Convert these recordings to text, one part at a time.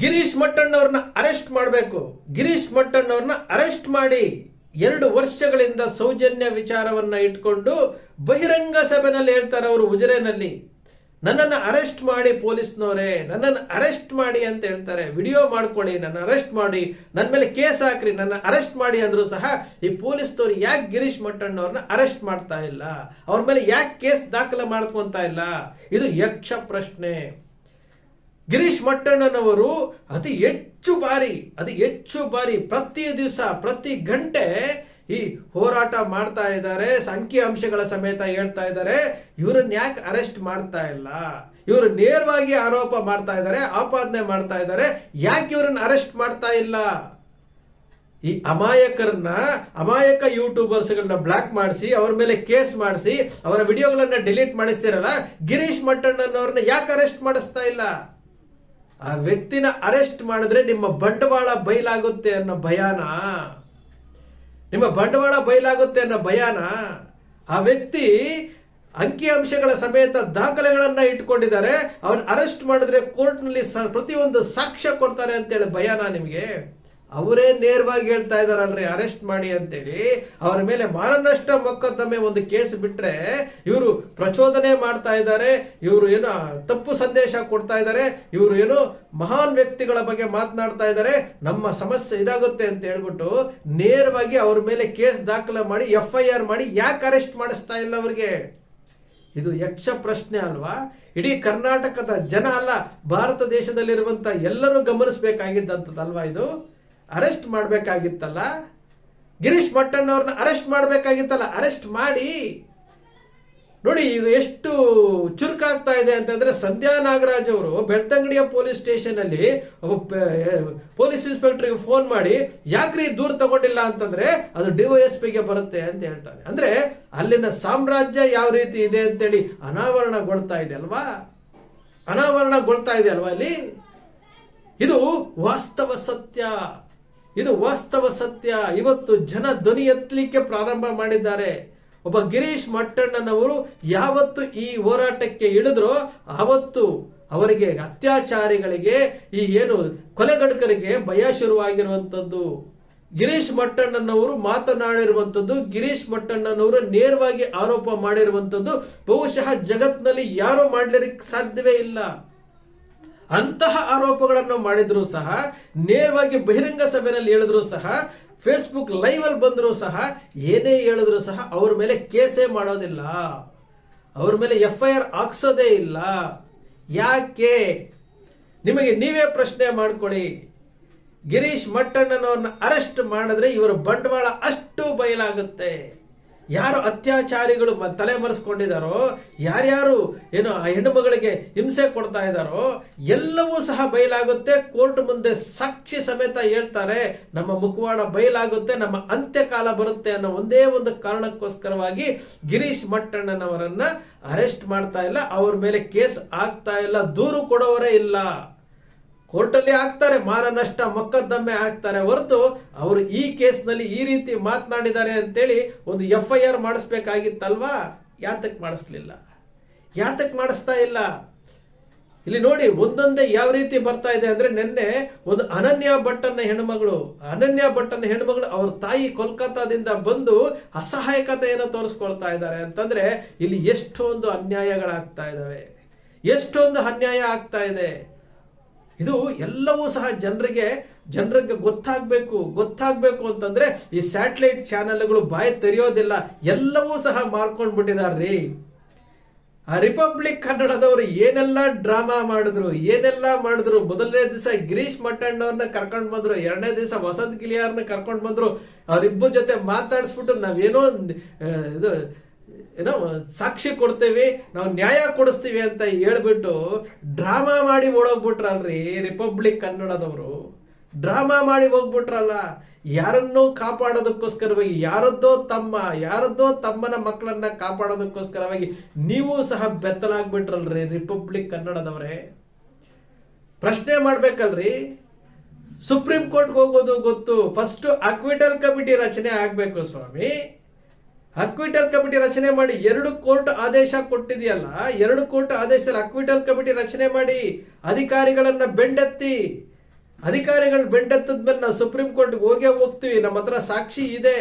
ಗಿರೀಶ್ ಮಟ್ಟಣ್ಣವ್ರನ್ನ ಅರೆಸ್ಟ್ ಮಾಡಬೇಕು. ಗಿರೀಶ್ ಮಟ್ಟಣ್ಣವ್ರನ್ನ ಅರೆಸ್ಟ್ ಮಾಡಿ ಎರಡು ವರ್ಷಗಳಿಂದ ಸೌಜನ್ಯ ವಿಚಾರವನ್ನ ಇಟ್ಕೊಂಡು ಬಹಿರಂಗ ಸಭೆನಲ್ಲಿ ಹೇಳ್ತಾರೆ ಅವರು ಉಜಿರೆನಲ್ಲಿ. ನನ್ನನ್ನು ಅರೆಸ್ಟ್ ಮಾಡಿ ಪೊಲೀಸ್ನವರೇ, ನನ್ನನ್ನು ಅರೆಸ್ಟ್ ಮಾಡಿ ಅಂತ ಹೇಳ್ತಾರೆ. ವಿಡಿಯೋ ಮಾಡ್ಕೊಳ್ಳಿ, ನನ್ನ ಅರೆಸ್ಟ್ ಮಾಡಿ ನನ್ನ ಮೇಲೆ ಕೇಸ್ ಹಾಕ್ರಿ, ನನ್ನ ಅರೆಸ್ಟ್ ಮಾಡಿ ಅಂದರೂ ಸಹ ಈ ಪೊಲೀಸ್ನವ್ರು ಯಾಕೆ ಗಿರೀಶ್ ಮಟ್ಟಣ್ಣವ್ರನ್ನ ಅರೆಸ್ಟ್ ಮಾಡ್ತಾ ಇಲ್ಲ? ಅವ್ರ ಮೇಲೆ ಯಾಕೆ ಕೇಸ್ ದಾಖಲೆ ಮಾಡ್ಕೊತಾ ಇಲ್ಲ? ಇದು ಯಕ್ಷ ಪ್ರಶ್ನೆ. ಗಿರೀಶ್ ಮಟ್ಟಣ್ಣನವರು ಅತಿ ಹೆಚ್ಚು ಬಾರಿ, ಅತಿ ಹೆಚ್ಚು ಬಾರಿ ಪ್ರತಿ ದಿವಸ, ಪ್ರತಿ ಗಂಟೆ ಈ ಹೋರಾಟ ಮಾಡ್ತಾ ಇದ್ದಾರೆ. ಅಂಕಿ ಅಂಶಗಳ ಸಮೇತ ಹೇಳ್ತಾ ಇದ್ದಾರೆ. ಇವ್ರನ್ನ ಯಾಕೆ ಅರೆಸ್ಟ್ ಮಾಡ್ತಾ ಇಲ್ಲ? ಇವರು ನೇರವಾಗಿ ಆರೋಪ ಮಾಡ್ತಾ ಇದ್ದಾರೆ, ಆಪಾದನೆ ಮಾಡ್ತಾ ಇದ್ದಾರೆ. ಯಾಕೆ ಇವ್ರನ್ನ ಅರೆಸ್ಟ್ ಮಾಡ್ತಾ ಇಲ್ಲ? ಈ ಅಮಾಯಕರನ್ನ, ಅಮಾಯಕ ಯೂಟ್ಯೂಬರ್ಸ್ಗಳನ್ನ ಬ್ಲಾಕ್ ಮಾಡಿಸಿ, ಅವ್ರ ಮೇಲೆ ಕೇಸ್ ಮಾಡಿಸಿ, ಅವರ ವಿಡಿಯೋಗಳನ್ನ ಡಿಲೀಟ್ ಮಾಡಿಸ್ತಿರಲ್ಲ, ಗಿರೀಶ್ ಮಟ್ಟಣ್ಣನವ್ರನ್ನ ಯಾಕೆ ಅರೆಸ್ಟ್ ಮಾಡಿಸ್ತಾ ಇಲ್ಲ? ಆ ವ್ಯಕ್ತಿನ ಅರೆಸ್ಟ್ ಮಾಡಿದ್ರೆ ನಿಮ್ಮ ಬಂಡವಾಳ ಬಯಲಾಗುತ್ತೆ ಅನ್ನೋ ಭಯಾನ. ನಿಮ್ಮ ಬಂಡವಾಳ ಬಯಲಾಗುತ್ತೆ ಅನ್ನೋ ಭಯಾನ. ಆ ವ್ಯಕ್ತಿ ಅಂಕಿಅಂಶಗಳ ಸಮೇತ ದಾಖಲೆಗಳನ್ನ ಇಟ್ಕೊಂಡಿದ್ದಾರೆ. ಅವ್ರು ಅರೆಸ್ಟ್ ಮಾಡಿದ್ರೆ ಕೋರ್ಟ್ನಲ್ಲಿ ಪ್ರತಿಯೊಂದು ಸಾಕ್ಷ್ಯ ಕೊಡ್ತಾರೆ ಅಂತೇಳಿ ಭಯಾನ ನಿಮಗೆ. ಅವರೇ ನೇರವಾಗಿ ಹೇಳ್ತಾ ಇದಾರಲ್ರಿ ಅರೆಸ್ಟ್ ಮಾಡಿ ಅಂತೇಳಿ. ಅವರ ಮೇಲೆ ಮಾನನಷ್ಟ ಮೊಕದ್ದಮೆ ಒಂದು ಕೇಸ್ ಬಿಟ್ರೆ ಇವರು ಪ್ರಚೋದನೆ ಮಾಡ್ತಾ ಇದ್ದಾರೆ, ಇವರು ಏನು ತಪ್ಪು ಸಂದೇಶ ಕೊಡ್ತಾ ಇದ್ದಾರೆ, ಇವರು ಏನು ಮಹಾನ್ ವ್ಯಕ್ತಿಗಳ ಬಗ್ಗೆ ಮಾತನಾಡ್ತಾ ಇದ್ದಾರೆ, ನಮ್ಮ ಸಮಸ್ಯೆ ಇದಾಗುತ್ತೆ ಅಂತ ಹೇಳ್ಬಿಟ್ಟು ನೇರವಾಗಿ ಅವ್ರ ಮೇಲೆ ಕೇಸ್ ದಾಖಲೆ ಮಾಡಿ ಎಫ್ ಐ ಆರ್ ಮಾಡಿ ಯಾಕೆ ಅರೆಸ್ಟ್ ಮಾಡಿಸ್ತಾ ಇಲ್ಲ ಅವ್ರಿಗೆ? ಇದು ಯಕ್ಷ ಪ್ರಶ್ನೆ ಅಲ್ವಾ? ಇಡೀ ಕರ್ನಾಟಕದ ಜನ ಅಲ್ಲ, ಭಾರತ ದೇಶದಲ್ಲಿರುವಂತ ಎಲ್ಲರೂ ಗಮನಿಸಬೇಕಾಗಿದ್ದಂಥದ್ದಲ್ವಾ ಇದು? ಅರೆಸ್ಟ್ ಮಾಡಬೇಕಾಗಿತ್ತಲ್ಲ? ಗಿರೀಶ್ ಮಟ್ಟಣ್ಣವ್ರನ್ನ ಅರೆಸ್ಟ್ ಮಾಡಬೇಕಾಗಿತ್ತಲ್ಲ? ಅರೆಸ್ಟ್ ಮಾಡಿ. ನೋಡಿ, ಈಗ ಎಷ್ಟು ಚುರುಕಾಗ್ತಾ ಇದೆ ಅಂತಂದ್ರೆ ಸಂಧ್ಯಾ ನಾಗರಾಜ್ ಅವರು ಬೆಳ್ತಂಗಡಿಯ ಪೊಲೀಸ್ ಸ್ಟೇಷನ್ ಅಲ್ಲಿ ಪೊಲೀಸ್ ಇನ್ಸ್ಪೆಕ್ಟರ್ಗೆ ಫೋನ್ ಮಾಡಿ, ಯಾಕ್ರಿ ದೂರ ತಗೊಂಡಿಲ್ಲ ಅಂತಂದ್ರೆ ಅದು ಡಿವೈಎಸ್ ಪಿಗೆ ಬರುತ್ತೆ ಅಂತ ಹೇಳ್ತಾರೆ. ಅಂದ್ರೆ ಅಲ್ಲಿನ ಸಾಮ್ರಾಜ್ಯ ಯಾವ ರೀತಿ ಇದೆ ಅಂತೇಳಿ ಅನಾವರಣಗೊಳ್ತಾ ಇದೆ ಅಲ್ವಾ? ಅನಾವರಣಗೊಳ್ತಾ ಇದೆ ಅಲ್ವಾ ಅಲ್ಲಿ? ಇದು ವಾಸ್ತವ ಸತ್ಯ. ಇದು ವಾಸ್ತವ ಸತ್ಯ. ಇವತ್ತು ಜನ ಧ್ವನಿ ಎತ್ತಲಿಕ್ಕೆ ಪ್ರಾರಂಭ ಮಾಡಿದ್ದಾರೆ. ಒಬ್ಬ ಗಿರೀಶ್ ಮಟ್ಟಣ್ಣನವರು ಯಾವತ್ತು ಈ ಹೋರಾಟಕ್ಕೆ ಇಳಿದ್ರೋ ಆವತ್ತು ಅವರಿಗೆ ಅತ್ಯಾಚಾರಿಗಳಿಗೆ ಈ ಏನು ಕೊಲೆಗಡಕರಿಗೆ ಭಯ ಶುರುವಾಗಿರುವಂಥದ್ದು. ಗಿರೀಶ್ ಮಟ್ಟಣ್ಣನವರು ಮಾತನಾಡಿರುವಂಥದ್ದು, ಗಿರೀಶ್ ಮಟ್ಟಣ್ಣನವರು ನೇರವಾಗಿ ಆರೋಪ ಮಾಡಿರುವಂಥದ್ದು, ಬಹುಶಃ ಜಗತ್ನಲ್ಲಿ ಯಾರು ಮಾಡಲಿಕ್ಕೆ ಸಾಧ್ಯವೇ ಇಲ್ಲ. ಅಂತಹ ಆರೋಪಗಳನ್ನು ಮಾಡಿದ್ರು ಸಹ, ನೇರವಾಗಿ ಬಹಿರಂಗ ಸಭೆಯಲ್ಲಿ ಹೇಳಿದ್ರು ಸಹ ಫೇಸ್ಬುಕ್ ಲೈವ್ ಅಲ್ಲಿ ಬಂದರೂ ಸಹ, ಏನೇ ಹೇಳಿದ್ರು ಸಹ ಅವ್ರ ಮೇಲೆ ಕೇಸೇ ಮಾಡೋದಿಲ್ಲ. ಅವ್ರ ಮೇಲೆ ಎಫ್ ಐ ಆರ್ ಹಾಕ್ಸೋದೇ ಇಲ್ಲ. ಯಾಕೆ? ನಿಮಗೆ ನೀವೇ ಪ್ರಶ್ನೆ ಮಾಡ್ಕೊಳ್ಳಿ. ಗಿರೀಶ್ ಮಟ್ಟಣ್ಣನವ್ರನ್ನ ಅರೆಸ್ಟ್ ಮಾಡಿದ್ರೆ ಇವರ ಬಂಡವಾಳ ಅಷ್ಟು ಬಯಲಾಗುತ್ತೆ. ಯಾರು ಅತ್ಯಾಚಾರಿಗಳು ತಲೆ ಮರೆಸ್ಕೊಂಡಿದ್ದಾರೋ, ಯಾರ್ಯಾರು ಏನು ಆ ಹೆಣ್ಣು ಮಗಳಿಗೆ ಹಿಂಸೆ ಕೊಡ್ತಾ ಇದ್ದಾರೋ, ಎಲ್ಲವೂ ಸಹ ಬಯಲಾಗುತ್ತೆ. ಕೋರ್ಟ್ ಮುಂದೆ ಸಾಕ್ಷಿ ಸಮೇತ ಹೇಳ್ತಾರೆ, ನಮ್ಮ ಮುಖವಾಡ ಬಯಲಾಗುತ್ತೆ, ನಮ್ಮ ಅಂತ್ಯಕಾಲ ಬರುತ್ತೆ ಅನ್ನೋ ಒಂದೇ ಒಂದು ಕಾರಣಕ್ಕೋಸ್ಕರವಾಗಿ ಗಿರೀಶ್ ಮಟ್ಟಣ್ಣನವರನ್ನ ಅರೆಸ್ಟ್ ಮಾಡ್ತಾ ಇಲ್ಲ. ಅವ್ರ ಮೇಲೆ ಕೇಸ್ ಆಗ್ತಾ ಇಲ್ಲ. ದೂರು ಕೊಡೋವರೇ ಇಲ್ಲ. ಕೋರ್ಟಲ್ಲಿ ಆಗ್ತಾರೆ ಮಾನನಷ್ಟ ಮೊಕದ್ದಮೆ ಆಗ್ತಾರೆ ಹೊರತು ಅವರು ಈ ಕೇಸ್ನಲ್ಲಿ ಈ ರೀತಿ ಮಾತನಾಡಿದ್ದಾರೆ ಅಂತೇಳಿ ಒಂದು ಎಫ್ ಐ ಆರ್ ಮಾಡಿಸ್ಬೇಕಾಗಿತ್ತಲ್ವಾ? ಯಾತಕ್ಕೆ ಮಾಡಿಸ್ಲಿಲ್ಲ? ಯಾತಕ್ಕೆ ಮಾಡಿಸ್ತಾ ಇಲ್ಲ? ಇಲ್ಲಿ ನೋಡಿ, ಒಂದೊಂದೇ ಯಾವ ರೀತಿ ಬರ್ತಾ ಇದೆ ಅಂದ್ರೆ ನಿನ್ನೆ ಒಂದು ಅನನ್ಯ ಭಟ್ಟನ ಹೆಣ್ಮಗಳು, ಅನನ್ಯ ಭಟ್ಟನ ಹೆಣ್ಮಗಳು ಅವ್ರ ತಾಯಿ ಕೋಲ್ಕತ್ತಾದಿಂದ ಬಂದು ಅಸಹಾಯಕತೆಯನ್ನು ತೋರಿಸ್ಕೊಳ್ತಾ ಇದ್ದಾರೆ ಅಂತಂದ್ರೆ ಇಲ್ಲಿ ಎಷ್ಟೊಂದು ಅನ್ಯಾಯಗಳಾಗ್ತಾ ಇದಾವೆ ಎಷ್ಟೊಂದು ಅನ್ಯಾಯ ಆಗ್ತಾ ಇದೆ. ಇದು ಎಲ್ಲವೂ ಸಹ ಜನರಿಗೆ ಜನರಿಗೆ ಗೊತ್ತಾಗಬೇಕು ಗೊತ್ತಾಗಬೇಕು ಅಂತಂದ್ರೆ ಈ ಸ್ಯಾಟಲೈಟ್ ಚಾನೆಲ್ಗಳು ಬಾಯಿ ತೆರೆಯೋದಿಲ್ಲ. ಎಲ್ಲವೂ ಸಹ ಮಾರ್ಕೊಂಡು ಬಿಟ್ಟಿದಾರ್ರಿ ಆ ರಿಪಬ್ಲಿಕ್ ಕನ್ನಡದವರು ಏನೆಲ್ಲ ಡ್ರಾಮಾ ಮಾಡಿದ್ರು, ಏನೆಲ್ಲ ಮಾಡಿದ್ರು? ಮೊದಲನೇ ದಿವಸ ಗಿರೀಶ್ ಮಟ್ಟಣ್ಣವ್ರನ್ನ ಕರ್ಕೊಂಡು ಬಂದ್ರು, ಎರಡನೇ ದಿವಸ ವಸಂತ್ ಗಿಲಿಯಾರ್ನ ಕರ್ಕೊಂಡು ಬಂದ್ರು. ಅವರಿಬ್ಬರ ಜೊತೆ ಮಾತಾಡಿಸ್ಬಿಟ್ಟು ನಾವೇನೋ ಇದು ಏನೋ, ಸಾಕ್ಷಿ ಕೊಡ್ತೇವೆ, ನಾವು ನ್ಯಾಯ ಕೊಡಿಸ್ತೀವಿ ಅಂತ ಹೇಳ್ಬಿಟ್ಟು ಡ್ರಾಮಾ ಮಾಡಿ ಓಡೋಗ್ಬಿಟ್ರಲ್ರಿ ರಿಪಬ್ಲಿಕ್ ಕನ್ನಡದವರು. ಡ್ರಾಮಾ ಮಾಡಿ ಹೋಗ್ಬಿಟ್ರಲ್ಲ, ಯಾರನ್ನೂ ಕಾಪಾಡೋದಕ್ಕೋಸ್ಕರವಾಗಿ ಯಾರದ್ದೋ ತಮ್ಮ, ಯಾರದ್ದೋ ತಮ್ಮನ ಮಕ್ಕಳನ್ನ ಕಾಪಾಡೋದಕ್ಕೋಸ್ಕರವಾಗಿ ನೀವು ಸಹ ಬೆತ್ತಲಾಗ್ಬಿಟ್ರಲ್ರಿ ರಿಪಬ್ಲಿಕ್ ಕನ್ನಡದವರೇ. ಪ್ರಶ್ನೆ ಮಾಡ್ಬೇಕಲ್ರಿ, ಸುಪ್ರೀಂ ಕೋರ್ಟ್ಗೆ ಹೋಗೋದು ಗೊತ್ತು ಫಸ್ಟ್ ಅಕ್ವಿಟಲ್ ಕಮಿಟಿ ರಚನೆ ಆಗ್ಬೇಕು ಸ್ವಾಮಿ. ಅಕ್ವಿಟಲ್ ಕಮಿಟಿ ರಚನೆ ಮಾಡಿ ಎರಡು ಕೋರ್ಟ್ ಆದೇಶ ಕೊಟ್ಟಿದೆಯಲ್ಲ, ಎರಡು ಕೋರ್ಟ್ ಆದೇಶದಲ್ಲಿ ಅಕ್ವಿಟಲ್ ಕಮಿಟಿ ರಚನೆ ಮಾಡಿ ಅಧಿಕಾರಿಗಳನ್ನ ಬೆಂಡೆತ್ತಿ, ಅಧಿಕಾರಿಗಳು ಬೆಂಡೆತ್ತದ್ಮೇಲೆ ನಾವು ಸುಪ್ರೀಂ ಕೋರ್ಟ್ಗೆ ಹೋಗೇ ಹೋಗ್ತೀವಿ ನಮ್ಮ ಹತ್ರ ಸಾಕ್ಷಿ ಇದೆ.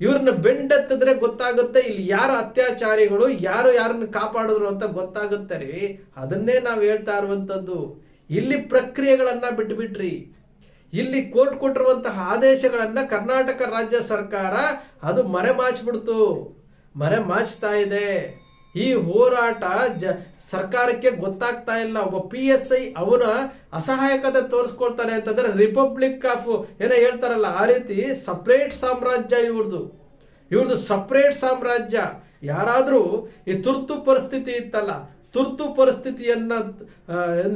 ಇವ್ರನ್ನ ಬೆಂಡೆತ್ತಿದ್ರೆ ಗೊತ್ತಾಗುತ್ತೆ ಇಲ್ಲಿ ಯಾರು ಅತ್ಯಾಚಾರಿಗಳು, ಯಾರು ಯಾರನ್ನ ಕಾಪಾಡಿದ್ರು ಅಂತ ಗೊತ್ತಾಗುತ್ತೆ ರೀ. ಅದನ್ನೇ ನಾವು ಹೇಳ್ತಾ ಇರುವಂಥದ್ದು. ಇಲ್ಲಿ ಪ್ರಕ್ರಿಯೆಗಳನ್ನ ಬಿಟ್ಬಿಟ್ರಿ. ಇಲ್ಲಿ ಕೋರ್ಟ್ ಕೊಟ್ಟಿರುವಂತಹ ಆದೇಶಗಳನ್ನ ಕರ್ನಾಟಕ ರಾಜ್ಯ ಸರ್ಕಾರ ಅದು ಮರೆ ಮಾಚ್ಬಿಡ್ತು. ಮರೆ ಮಾಚ್ತಾ ಇದೆ. ಈ ಹೋರಾಟ ಜ ಸರ್ಕಾರಕ್ಕೆ ಗೊತ್ತಾಗ್ತಾ ಇಲ್ಲ. ಒಬ್ಬ ಪಿ ಎಸ್ ಐ ಅವನ ಅಸಹಾಯಕತೆ ತೋರಿಸ್ಕೊಳ್ತಾನೆ ಅಂತಂದ್ರೆ ರಿಪಬ್ಲಿಕ್ ಆಫ್ ಏನೋ ಹೇಳ್ತಾರಲ್ಲ, ಆ ರೀತಿ ಸಪ್ರೇಟ್ ಸಾಮ್ರಾಜ್ಯ ಇವ್ರದ್ದು ಇವ್ರದ್ದು ಸಪ್ರೇಟ್ ಸಾಮ್ರಾಜ್ಯ. ಯಾರಾದರೂ ಈ ತುರ್ತು ಪರಿಸ್ಥಿತಿ ಇತ್ತಲ್ಲ ತುರ್ತು ಪರಿಸ್ಥಿತಿಯನ್ನು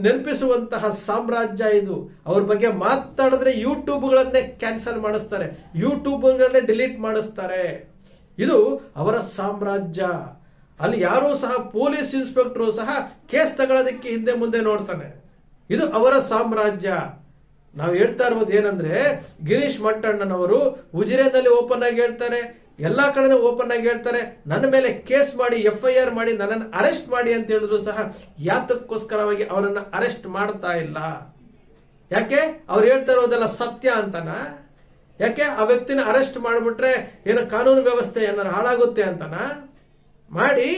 ನೆನಪಿಸುವಂತಹ ಸಾಮ್ರಾಜ್ಯ ಇದು. ಅವ್ರ ಬಗ್ಗೆ ಮಾತಾಡಿದ್ರೆ ಯೂಟ್ಯೂಬ್ಗಳನ್ನೇ ಕ್ಯಾನ್ಸಲ್ ಮಾಡಿಸ್ತಾರೆ. ಯೂಟ್ಯೂಬ್ಗಳನ್ನೇ ಡಿಲೀಟ್ ಮಾಡಿಸ್ತಾರೆ. ಇದು ಅವರ ಸಾಮ್ರಾಜ್ಯ. ಅಲ್ಲಿ ಯಾರೂ ಸಹ ಪೊಲೀಸ್ ಇನ್ಸ್ಪೆಕ್ಟರು ಸಹ ಕೇಸ್ ತಗೊಳ್ಳೋದಕ್ಕೆ ಹಿಂದೆ ಮುಂದೆ ನೋಡ್ತಾನೆ. ಇದು ಅವರ ಸಾಮ್ರಾಜ್ಯ. ನಾವು ಹೇಳ್ತಾ ಇರೋದು ಏನಂದ್ರೆ, ಗಿರೀಶ್ ಮಟ್ಟಣ್ಣನವರು ಉಜಿರೆನಲ್ಲಿ ಓಪನ್ ಆಗಿ ಹೇಳ್ತಾರೆ. ಎಲ್ಲಾ ಕಡೆನೂ ಓಪನ್ ಆಗಿ ಹೇಳ್ತಾರೆ, ನನ್ನ ಮೇಲೆ ಕೇಸ್ ಮಾಡಿ ಎಫ್ ಐ ಆರ್ ಮಾಡಿ, ನನ್ನನ್ನು ಅರೆಸ್ಟ್ ಮಾಡಿ ಅಂತ ಹೇಳಿದ್ರು ಸಹ ಯಾತಕ್ಕೋಸ್ಕರವಾಗಿ ಅವರನ್ನು ಅರೆಸ್ಟ್ ಮಾಡ್ತಾ ಇಲ್ಲ. ಯಾಕೆ? ಅವ್ರು ಹೇಳ್ತಾ ಇರೋದೆಲ್ಲ ಸತ್ಯ ಅಂತನ? ಯಾಕೆ? ಆ ವ್ಯಕ್ತಿನ ಅರೆಸ್ಟ್ ಮಾಡಿಬಿಟ್ರೆ ಏನೋ ಕಾನೂನು ವ್ಯವಸ್ಥೆ ಏನಾರು ಹಾಳಾಗುತ್ತೆ ಅಂತನ? ಮಾಡಿ,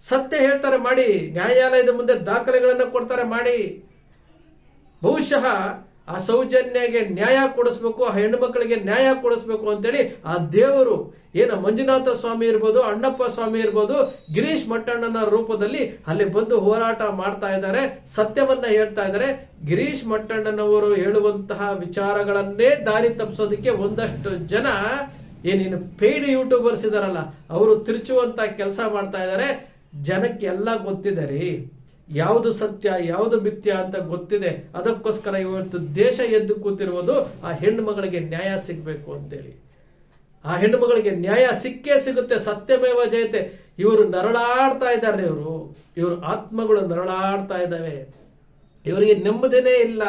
ಸತ್ಯ ಹೇಳ್ತಾರೆ ಮಾಡಿ, ನ್ಯಾಯಾಲಯದ ಮುಂದೆ ದಾಖಲೆಗಳನ್ನು ಕೊಡ್ತಾರೆ ಮಾಡಿ. ಬಹುಶಃ ಆ ಸೌಜನ್ಯಗೆ ನ್ಯಾಯ ಕೊಡಿಸ್ಬೇಕು, ಆ ಹೆಣ್ಣು ಮಕ್ಕಳಿಗೆ ನ್ಯಾಯ ಕೊಡಿಸ್ಬೇಕು ಅಂತೇಳಿ ಆ ದೇವರು ಏನ ಮಂಜುನಾಥ ಸ್ವಾಮಿ ಇರ್ಬೋದು, ಅಣ್ಣಪ್ಪ ಸ್ವಾಮಿ ಇರ್ಬೋದು, ಗಿರೀಶ್ ಮಟ್ಟಣ್ಣನ ರೂಪದಲ್ಲಿ ಅಲ್ಲಿ ಬಂದು ಹೋರಾಟ ಮಾಡ್ತಾ ಇದ್ದಾರೆ, ಸತ್ಯವನ್ನ ಹೇಳ್ತಾ ಇದ್ದಾರೆ. ಗಿರೀಶ್ ಮಟ್ಟಣ್ಣನವರು ಹೇಳುವಂತಹ ವಿಚಾರಗಳನ್ನೇ ದಾರಿ ತಪ್ಪಿಸೋದಕ್ಕೆ ಒಂದಷ್ಟು ಜನ ಏನೇನು ಪೇಯ್ಡ್ ಯೂಟ್ಯೂಬರ್ಸ್ ಇದಾರಲ್ಲ, ಅವರು ತಿರುಚುವಂತ ಕೆಲಸ ಮಾಡ್ತಾ ಇದ್ದಾರೆ. ಜನಕ್ಕೆ ಎಲ್ಲ ಗೊತ್ತಿದೆ ರೀ. ಯಾವುದು ಸತ್ಯ, ಯಾವುದು ಮಿಥ್ಯ ಅಂತ ಗೊತ್ತಿದೆ, ಅದಕ್ಕೋಸ್ಕರ ಇವತ್ತು ದೇಶ ಎದ್ದು ಕೂತಿರುವುದು ಆ ಹೆಣ್ಣು ಮಗಳಿಗೆ ನ್ಯಾಯ ಸಿಗಬೇಕು ಅಂತೇಳಿ. ಆ ಹೆಣ್ಣು ಮಗಳಿಗೆ ನ್ಯಾಯ ಸಿಕ್ಕೇ ಸಿಗುತ್ತೆ, ಸತ್ಯಮೇವ ಜಯತೆ. ಇವರು ನರಳಾಡ್ತಾ ಇದ್ದಾರೆ ಇವರು. ಇವರು ಆತ್ಮಗಳು ನರಳಾಡ್ತಾ ಇದ್ದಾವೆ. ಇವರಿಗೆ ನೆಮ್ಮದಿನೇ ಇಲ್ಲ.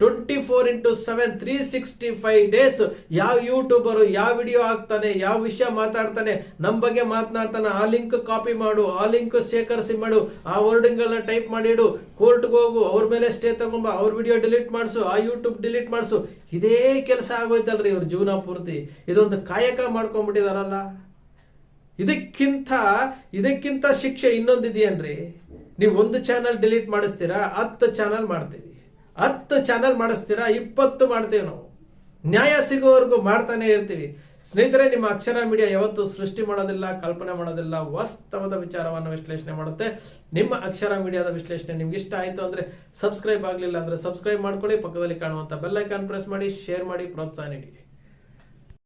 Twenty four into seven three sixty five days ಯಾವ ಯೂಟ್ಯೂಬರು ಯಾವ ವಿಡಿಯೋ ಹಾಕ್ತಾನೆ, ಯಾವ ವಿಷಯ ಮಾತಾಡ್ತಾನೆ ನಮ್ಮ ಬಗ್ಗೆ ಮಾತನಾಡ್ತಾನೆ, ಆ ಲಿಂಕ್ ಕಾಪಿ ಮಾಡು, ಆ ಲಿಂಕ್ ಶೇಖರಿಸಿ ಮಾಡು, ಆ ವರ್ಡಿಂಗ್ಗಳನ್ನ ಟೈಪ್ ಮಾಡಿಡು ಕೋರ್ಟ್ಗೆ ಹೋಗು, ಅವ್ರ ಮೇಲೆ ಸ್ಟೇ ತಗೊಂಬ, ಅವ್ರ ವಿಡಿಯೋ ಡಿಲೀಟ್ ಮಾಡಿಸು, ಆ ಯೂಟ್ಯೂಬ್ ಡಿಲೀಟ್ ಮಾಡಿಸು. ಇದೇ ಕೆಲಸ ಆಗೋಯ್ತಲ್ರಿ ಇವ್ರ ಜೀವನ ಪೂರ್ತಿ. ಇದೊಂದು ಕಾಯಕ ಮಾಡ್ಕೊಂಡ್ಬಿಟ್ಟಿದಾರಲ್ಲ. ಇದಕ್ಕಿಂತ ಇದಕ್ಕಿಂತ ಶಿಕ್ಷೆ ಇನ್ನೊಂದಿದೆಯನ್ರಿ? ನೀವು ಒಂದು ಚಾನಲ್ ಡಿಲೀಟ್ ಮಾಡಿಸ್ತೀರಾ, ಹತ್ತು ಚಾನಲ್ ಮಾಡ್ತೀವಿ. ಹತ್ತು ಚಾನಲ್ ಮಾಡಿಸ್ತೀರಾ, ಇಪ್ಪತ್ತು ಮಾಡ್ತೀವಿ ನಾವು. ನ್ಯಾಯ ಸಿಗೋವರೆಗೂ ಮಾಡ್ತಾನೆ ಇರ್ತೀವಿ. ಸ್ನೇಹಿತರೆ, ನಿಮ್ಮ ಅಕ್ಷರ ಮೀಡಿಯಾ ಯಾವತ್ತೂ ಸೃಷ್ಟಿ ಮಾಡೋದಿಲ್ಲ, ಕಲ್ಪನೆ ಮಾಡೋದಿಲ್ಲ, ವಾಸ್ತವದ ವಿಚಾರವನ್ನು ವಿಶ್ಲೇಷಣೆ ಮಾಡುತ್ತೆ. ನಿಮ್ಮ ಅಕ್ಷರ ಮೀಡಿಯಾದ ವಿಶ್ಲೇಷಣೆ ನಿಮ್ಗೆ ಇಷ್ಟ ಆಯಿತು ಅಂದರೆ ಸಬ್ಸ್ಕ್ರೈಬ್ ಆಗಲಿಲ್ಲ ಅಂದರೆ ಸಬ್ಸ್ಕ್ರೈಬ್ ಮಾಡ್ಕೊಳ್ಳಿ, ಪಕ್ಕದಲ್ಲಿ ಕಾಣುವಂಥ ಬೆಲ್ಲೈಕಾನ್ ಪ್ರೆಸ್ ಮಾಡಿ ಶೇರ್ ಮಾಡಿ, ಪ್ರೋತ್ಸಾಹ ನೀಡಿ.